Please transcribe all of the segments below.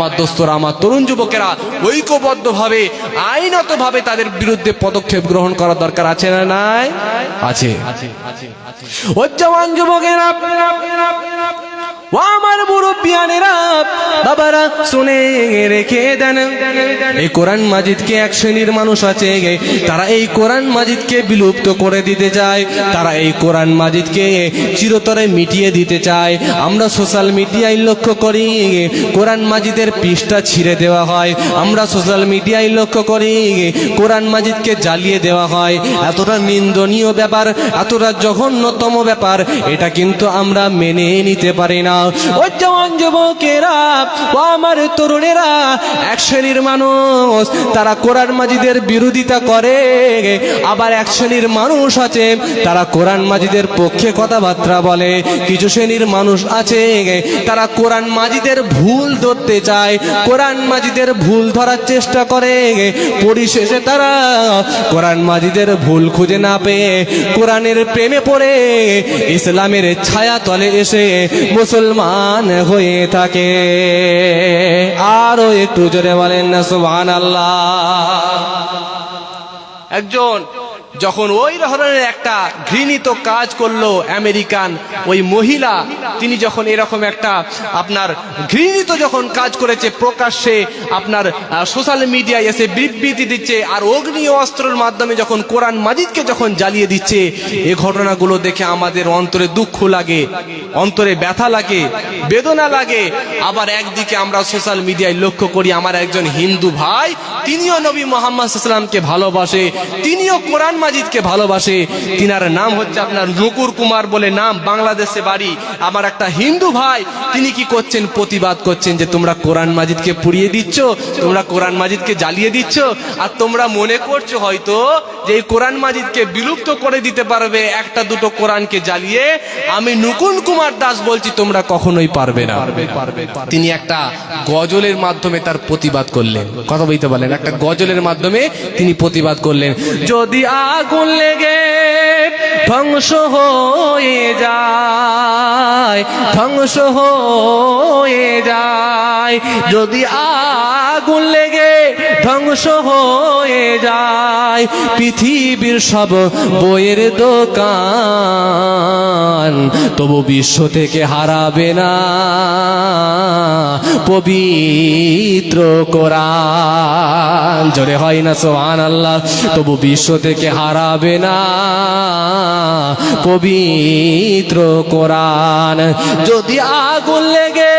আমার দোস্তরা আমার তরুণ যুবকেরা ঐক্যবদ্ধভাবে আইনতভাবে তাদের বিরুদ্ধে পদক্ষেপ গ্রহণ করার দরকার আছে না নাই? আছে। ও জওয়ান যুবকেরা ও আমার মুরব্বিয়ানেরা বাবারা, শুনে রেখে দেন। এই কোরআন মাজিদকে এক শ্রেণির মানুষ আছে তারা এই কোরআন মাজিদকে বিলুপ্ত করে দিতে চায়, তারা এই কোরআন মাজিদকে চিরতরে মিটিয়ে দিতে চায়। আমরা সোশ্যাল মিডিয়ায় লক্ষ্য করি কোরআন মাজিদের পৃষ্ঠা ছিঁড়ে দেওয়া হয়। আমরা সোশ্যাল মিডিয়ায় লক্ষ্য করি কোরআন মাজিদকে জ্বালিয়ে দেওয়া হয়। এতটা নিন্দনীয় ব্যাপার, এতটা জঘন্যতম ব্যাপার, এটা কিন্তু আমরা মেনে নিতে পারি না। ও জওয়ান যুবকেরা, ও আমার তরুণেরা, এক শ্রেণির মানুষ, তারা কোরআন মাজিদের বিরোধিতা করে। আবার এক শ্রেণির মানুষ আছে, তারা কোরআন মাজিদের পক্ষে কথাবার্তা বলে। কিছু শ্রেণির মানুষ আছে, তারা কোরআন মাজিদের ভুল ধরতে চায়। কোরআন মাজিদের ভুল ধরার চেষ্টা করে। পরিশেষে তারা কোরআন মাজিদের ভুল খুঁজে না পেয়ে, কোরআনের প্রেমে পড়ে, ইসলামের ছায়া তলে এসে, মুসলমান হয়ে থাকে। আরও একটু জোরে বলেন না সুবহান একজন যখন ওই ধরনের একটা ঘৃণিত কাজ করল আমেরিকান ওই মহিলা, তিনি যখন এরকম একটা আপনার ঘৃণিত যখন কাজ করেছে প্রকাশ্যে আপনার সোশ্যাল মিডিয়ায় এসে বিবৃতি দিচ্ছে আর অগ্নি অস্ত্রের মাধ্যমে যখন কোরআন মাজিদকে যখন জ্বালিয়ে দিচ্ছে এই ঘটনাগুলো দেখে আমাদের অন্তরে দুঃখ লাগে, অন্তরে ব্যথা লাগে, বেদনা লাগে। আবার একদিকে আমরা সোশ্যাল মিডিয়ায় লক্ষ্য করি আমার একজন হিন্দু ভাই, তিনিও নবী মোহাম্মদ সাল্লামকে ভালোবাসে, তিনিও কোরআন মাজিদকে ভালোবাসে। তিনার নাম হচ্ছে আপনার নকুর কুমার বলে নাম, বাংলাদেশে বাড়ি। আমার একটা হিন্দু ভাই, তিনি কি করছেন? প্রতিবাদ করছেন যে তোমরা কোরআন মাজিদকে পুড়িয়ে দিচ্ছ, তোমরা কোরআন মাজিদকে জ্বালিয়ে দিচ্ছ, আর তোমরা মনে করছ হয়তো যে এই কোরআন মাজিদকে বিলুপ্ত করে দিতে পারবে, একটা দুটো কোরআনকে জ্বালিয়ে। আমি নুকুন কুমার দাস বলছি, তোমরা কখনোই পারবে না। তিনি একটা গজলের মাধ্যমে তার প্রতিবাদ করলেন। কথা বলতে পারলেন, একটা গজলের মাধ্যমে তিনি প্রতিবাদ করলেন। যদি আগুন লেগে ধ্বংস হয়ে যায়, ধ্বংস হয়ে যায়। যদি আগুন লেগে ধ্বংস হয়ে যায়, পৃথিবীর সব বইয়ের দোকান তবু বিশ্ব থেকে হারাবে না। পবিত্র কোরআন, জোরে হয় না সোহান আল্লাহ তবু বিশ্ব থেকে হারাবে না। পবিত্র কোরআন। যদি আগুন লেগে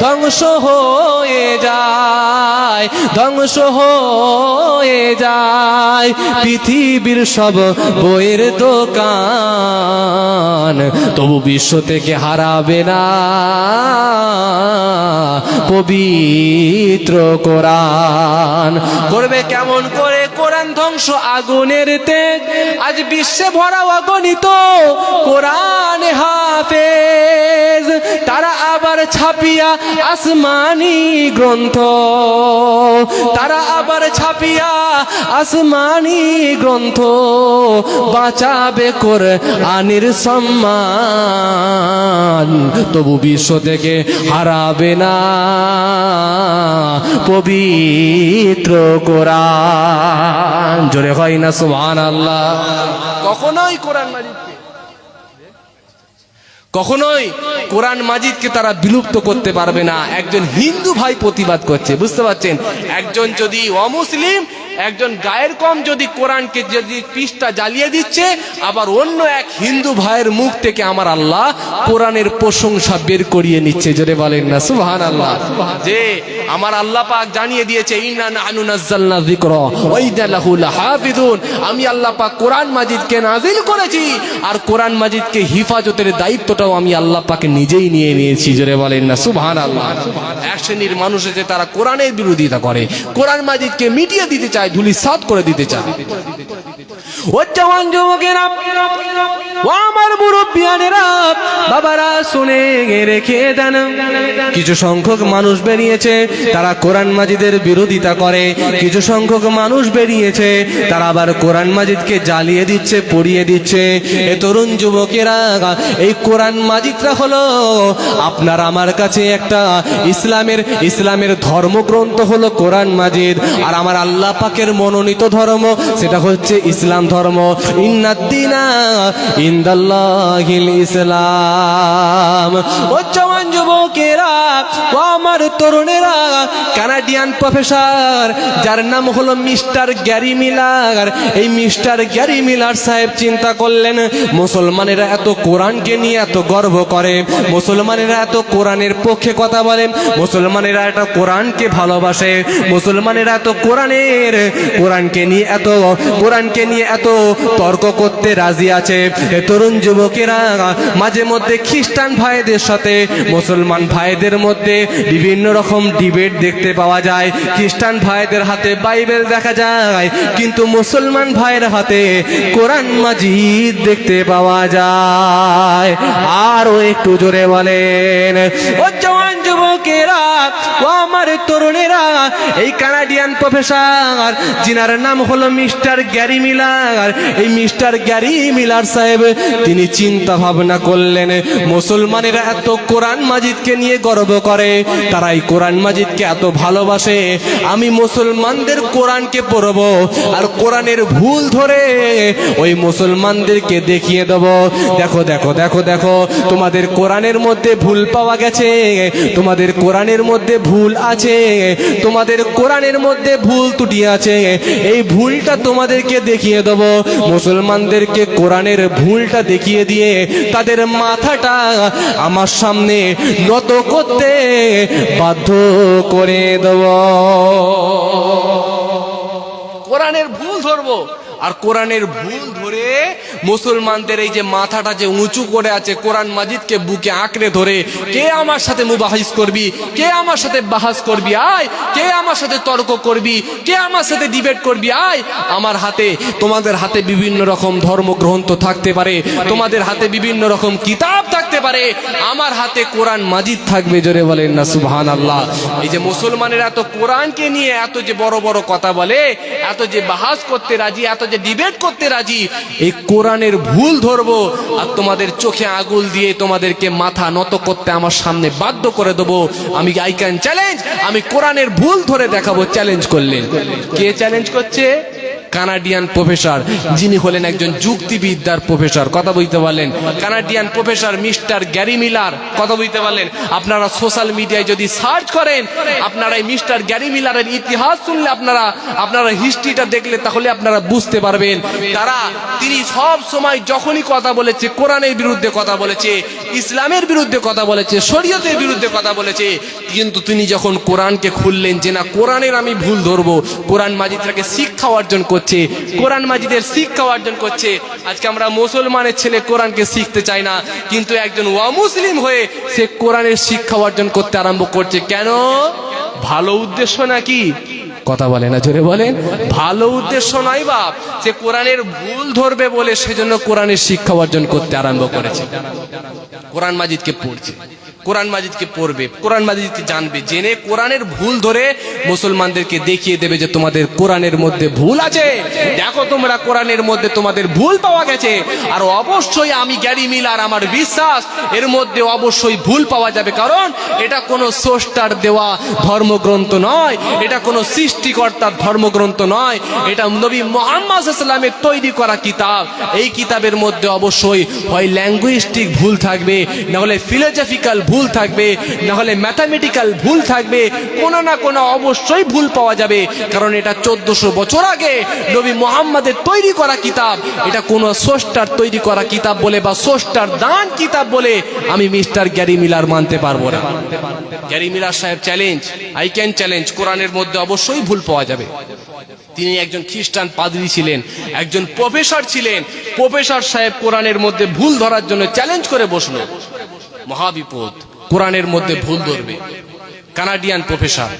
ধ্বংস হয়ে যায়, ধ্বংস হয়ে যায়, পৃথিবীর সব বইয়ের দোকান তবু বিশ্ব থেকে হারাবে না। পবিত্র কোরআন। করবে কেমন করে কোরআন? ধ্বংস আগুনের তেজ। আজ বিশ্বে ভরা অগণিত কোরআন হাফে আবার ছাপিয়া আসমানি গ্রন্থ। তারা আবার ছাপিয়া আসমানি গ্রন্থ। বাঁচাবে করে আনির সম্মান। তবু বিশ্ব থেকে হারাবে না পবিত্র কোরআন। জোরে হয় না সুবহান আল্লাহ কখনোই কোরআন মাজিদকে কখনোই কোরআন মাজিদকে তারা বিলুপ্ত করতে পারবে না। একজন হিন্দু ভাই প্রতিবাদ করছে, বুঝতে পারছেন? একজন যদি অমুসলিম একজন গায়ের কম যদি কোরআনকে যদি পৃষ্ঠা জ্বালিয়ে দিচ্ছে, আবার অন্য এক হিন্দু ভাইয়ের মুখ থেকে আমার আল্লাহ কোরআনের প্রশংসা বের করিয়ে নিচ্ছে। জোরে বলেন না সুবহান আল্লাহ যে আমার আল্লাহ পাক জানিয়ে দিয়েছে আমি আল্লাহ পাক কোরআন মাজিদকে নাজিল করেছি, আর কোরআন মাজিদকে হিফাজতের দায়িত্বটাও আমি আল্লাহ পাকে নিজেই নিয়ে নিয়েছি। জোরে বলেন না সুবহান আল্লাহ এক শ্রেণির মানুষ আছে তারা কোরআনের বিরোধিতা করে। কোরআন মাজিদকে মিটিয়ে দিতে চায় ধুলি সাত করে দিতে চায় ও জওয়ান যুবকেরা ও আমার মুরব্বিয়ানেরা বাবারা শুনে রেখে দেন। কিছু সংখ্যক মানুষ বেরিয়েছে, তারা কোরআন মাজিদের বিরোধিতা করে। কিছু সংখ্যক মানুষ বেরিয়েছে, তারা আবার কোরআন মাজিদকে জ্বালিয়ে দিচ্ছে, পড়িয়ে দিচ্ছে। এ তরুণ যুবকেরা, এই কোরআন মাজিদটা হলো, আপনার আমার কাছে একটা ইসলামের ইসলামের ধর্মগ্রন্থ হলো কোরআন মাজিদ। আর আমার আল্লাহ পাকের মনোনীত ধর্ম, সেটা হচ্ছে ইসলাম ধর্ম। ইন্নাদ্দিনা ইন্দাল্লাহিল ইসলাম। ও জওয়ান যুবকেরা, ও আমার তরুণেরা, কানাডিয়ান প্রফেসর, যার নাম হলো মিস্টার গ্যারি মিলার। এই মিস্টার গ্যারি মিলার সাহেব চিন্তা করলেন, মুসলমানেরা এত কোরআনকে নিয়ে এত গর্ব করে, মুসলমানেরা এত কোরআনের পক্ষে কথা বলেন মুসলমানেরা এত কোরআনকে ভালোবাসে, মুসলমানেরা এত কোরআনের, কোরআনকে নিয়ে এত, কোরআনকে নিয়ে এত তর্ক করতে রাজি আছে। তরুণ যুবকেরা, মাঝে মধ্যে খ্রিস্টান ভাইদের সাথে, মুসলমান ভাইদের মধ্যে বিভিন্ন রকম ডিবেট দেখতে পাওয়া যায়। খ্রিস্টান ভাইদের হাতে বাইবেল দেখা যায়, কিন্তু মুসলমান ভাইয়ের হাতে কোরআন মাজিদ দেখতে পাওয়া যায়। আরও একটু জোরে বলেন, ও জওয়ান যুবকেরা, ও আমার তরুণেরা, এই কানাডিয়ান প্রফেসর, যিনার নাম হলো মিস্টার গ্যারি মিলার এই মিস্টার গ্যারি মিলার সাহেব, তিনি চিন্তা ভাবনা করলেন, মুসলমানেরা এত কোরআন মাজিদকে নিয়ে গর্ব করে তারা এই কোরআন মাজিদকে এত ভালোবাসে, আমি মুসলমানদের কোরআনকে পড়ব আর কোরআনের ভুল ধরে ওই মুসলমানদেরকে দেখিয়ে দেব। দেখো দেখো দেখো দেখো, তোমাদের কোরআনের মধ্যে ভুল পাওয়া গেছে, তোমাদের কোরআনের মধ্যে ভুল আছে, তোমাদের কোরআনের মধ্যে ভুল ত্রুটি আছে, এই ভুলটা তোমাদেরকে দেখিয়ে দেব। মুসলমানদেরকে কোরআনের ভুলটা দেখিয়ে দিয়ে তাদের মাথাটা আমার সামনে নত করতে বাধ্য করে দেব। কোরআনের ভুল ধরবো। আর কোরআনের ভুল ধরে মুসলমানদের এই যে মাথাটা যে উঁচু করে আছে কোরআন মাজিদকে বুকে আঁকড়ে ধরে, কে আমার সাথে মুবাহিস করবি? কে আমার সাথে বাহাস করবি? আয়। কে আমার সাথে তর্ক করবি? কে আমার সাথে ডিবেট করবি? আয়। আমার হাতে, তোমাদের হাতে বিভিন্ন রকম ধর্মগ্রন্থ থাকতে পারে, তোমাদের হাতে বিভিন্ন রকম কিতাব থাকতে পারে, আমার হাতে কোরআন মাজিদ থাকবে, জোরে বলেন না সুবহান আল্লাহ এই যে মুসলমানেরা এত কোরআনকে নিয়ে এত যে বড় বড় কথা বলে, এত যে বাহাস করতে রাজি, এত যে ডিবেট করতে রাজি, এই কোরআনের ভুল ধরবো আর তোমাদের চোখে আগুল দিয়ে তোমাদেরকে মাথা নত করতে আমার সামনে বাধ্য করে দেবো। আমি আই ক্যান চ্যালেঞ্জ, আমি কোরআনের ভুল ধরে দেখাবো, চ্যালেঞ্জ করলে। কে চ্যালেঞ্জ করছে? কানাডিয়ান প্রফেসর যিনি হলেন একজন যুক্তিবিদ্যার প্রফেসর কথা বলতে পারলেন। Canadian professor mister Gary Miller কথা বলতে পারলেন। আপনারা সোশ্যাল মিডিয়ায় যদি সার্চ করেন, আপনারা এই মিস্টার গ্যারি মিলারের ইতিহাস শুনলে আপনারা আপনারা হিস্ট্রিটা দেখলে তাহলে আপনারা বুঝতে পারবেন। তারা, তিনি সব সময় যখনই কথা বলেছে, কোরআনের বিরুদ্ধে কথা বলেছে ইসলামের বিরুদ্ধে কথা বলেছে, শরীয়তের বিরুদ্ধে কথা বলেছে। কিন্তু তিনি যখন কোরআনকে খুললেন যে না, কোরআনের আমি ভুল ধরবো, কোরআন মাজিদটাকে শিক্ষা অর্জন করছে, কোরআন মাজিদের শিক্ষা অর্জন করছে, আজকে আমরা মুসলমানের ছেলে কোরআনকে শিখতে চাই না, কিন্তু একজন অমুসলিম হয়ে সে কোরআনের শিক্ষা অর্জন করতে আরম্ভ করছে। কেন? ভালো উদ্দেশ্য নাকি? কথা বলে না, জোরে বলেন। ভালো উদ্দেশ্য নয় বাপ, সে কোরআনের ভুল ধরবে বলে সেজন্য কোরআনের শিক্ষা অর্জন করতে আরম্ভ করেছে। কোরআন মাজিদকে পড়ছে। কোরআন মাজিদকে পড়বে, কোরআন মাজিদকে জানবে, জেনে কোরআনের ভুল ধরে মুসলমানদেরকে দেখিয়ে দেবে যে তোমাদের কোরআনের মধ্যে ভুল আছে। দেখো তোমরা কোরআনের মধ্যে তোমাদের ভুল পাওয়া গেছে, আর অবশ্যই আমি গ্যারি মিল আর আমার বিশ্বাস, এর মধ্যে অবশ্যই ভুল পাওয়া যাবে, কারণ এটা কোনো স্রষ্টার দেওয়া ধর্মগ্রন্থ নয়, এটা কোনো সৃষ্টিকর্তার ধর্মগ্রন্থ নয়, এটা নবী মোহাম্মদ ইসলামের তৈরি করা কিতাব। এই কিতাবের মধ্যে অবশ্যই হয় ল্যাঙ্গুইস্টিক ভুল থাকবে না হলে ফিলোজফিক্যাল ভুল থাকবে না হলে ম্যাথামেটিক্যাল ভুল থাকবে, কোনো না কোনো অবশ্যই ভুল পাওয়া যাবে। কারণ এটা চোদ্দশো বছর আগে নবী মোহাম্মদের তৈরি করা কিতাব। এটা কোনো স্রষ্টার তৈরি করা কিতাব বলে বা স্রষ্টার দান কিতাব বলে আমি মিস্টার গ্যারি মিলার মানতে পারব না। গ্যারি মিলার সাহেব চ্যালেঞ্জ আই ক্যান চ্যালেঞ্জ কোরআনের মধ্যে অবশ্যই ভুল পাওয়া যাবে। তিনি একজন খ্রিস্টান পাদ্রী ছিলেন, একজন প্রফেসর ছিলেন। প্রফেসর সাহেব কোরআনের মধ্যে ভুল ধরার জন্য চ্যালেঞ্জ করে বসল। মহাবিপদ। কোরআনের মধ্যে ভুল ধরবে। কানাডিয়ান প্রফেসর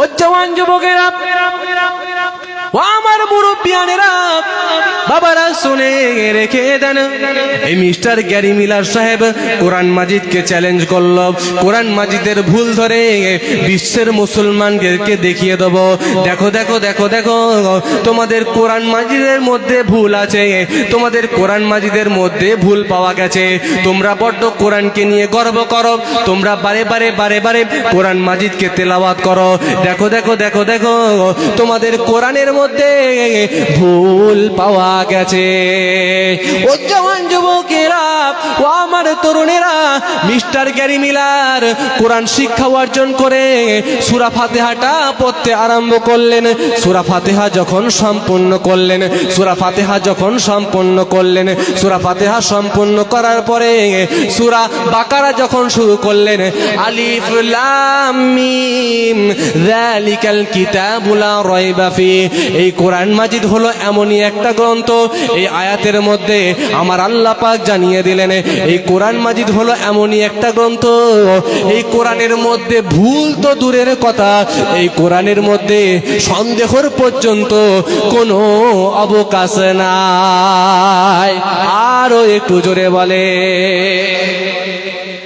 ও জওয়ান যুবকেরা ও আমার মুরব্বিয়ানেরা বাবারা শুনে রেখে দেন। এই মিস্টার গ্যারি মিলার সাহেব কোরআন মাজিদকে চ্যালেঞ্জ করল। কোরআন মাজিদের ভুল ধরে বিশ্বের মুসলমানদেরকে দেখিয়ে দেব। দেখো দেখো দেখো দেখো, তোমাদের কোরআন মাজিদের মধ্যে ভুল আছে। তোমাদের কোরআন মাজিদের মধ্যে ভুল পাওয়া গেছে। তোমরা বড্ড কোরআনকে নিয়ে গর্ব করো। তোমরা বারে বারে বারে বারে কোরআন মাজিদকে তেলাওয়াত করো। দেখো দেখো দেখো দেখো, তোমাদের কোরআনের মধ্যে ভুল পাওয়া গেছে। ও জওয়ান যুবকেরা, ও আমার তরুণেরা, মিস্টার গ্যারি মিলার কোরআন শিক্ষা অর্জন করে সুরা ফাতেহাটা পড়তে আরম্ভ করলেন। সুরা ফাতেহা যখন সম্পূর্ণ করলেন, সুরা ফাতেহা যখন সম্পূর্ণ করলেন, সুরা ফাতেহা সম্পূর্ণ করার পরে সুরা বাকারা যখন শুরু করলেন, আলিফ লাম মিম, যালিকাল কিতাবুলা রাইবা ফি। এই কোরআন মাজিদ হলো এমনই একটা গ্রন্থ এই আয়াতের মধ্যে আমার আল্লাহ পাক জানিয়ে দিলেন, এই কোরআন মাজিদ হলো এমনই একটা গ্রন্থ। এই কোরআনের মধ্যে ভুল তো দূরের কথা, এই কোরআনের মধ্যে সন্দেহর পর্যন্ত কোনো অবকাশ নাই। আরও একটু জোরে বলে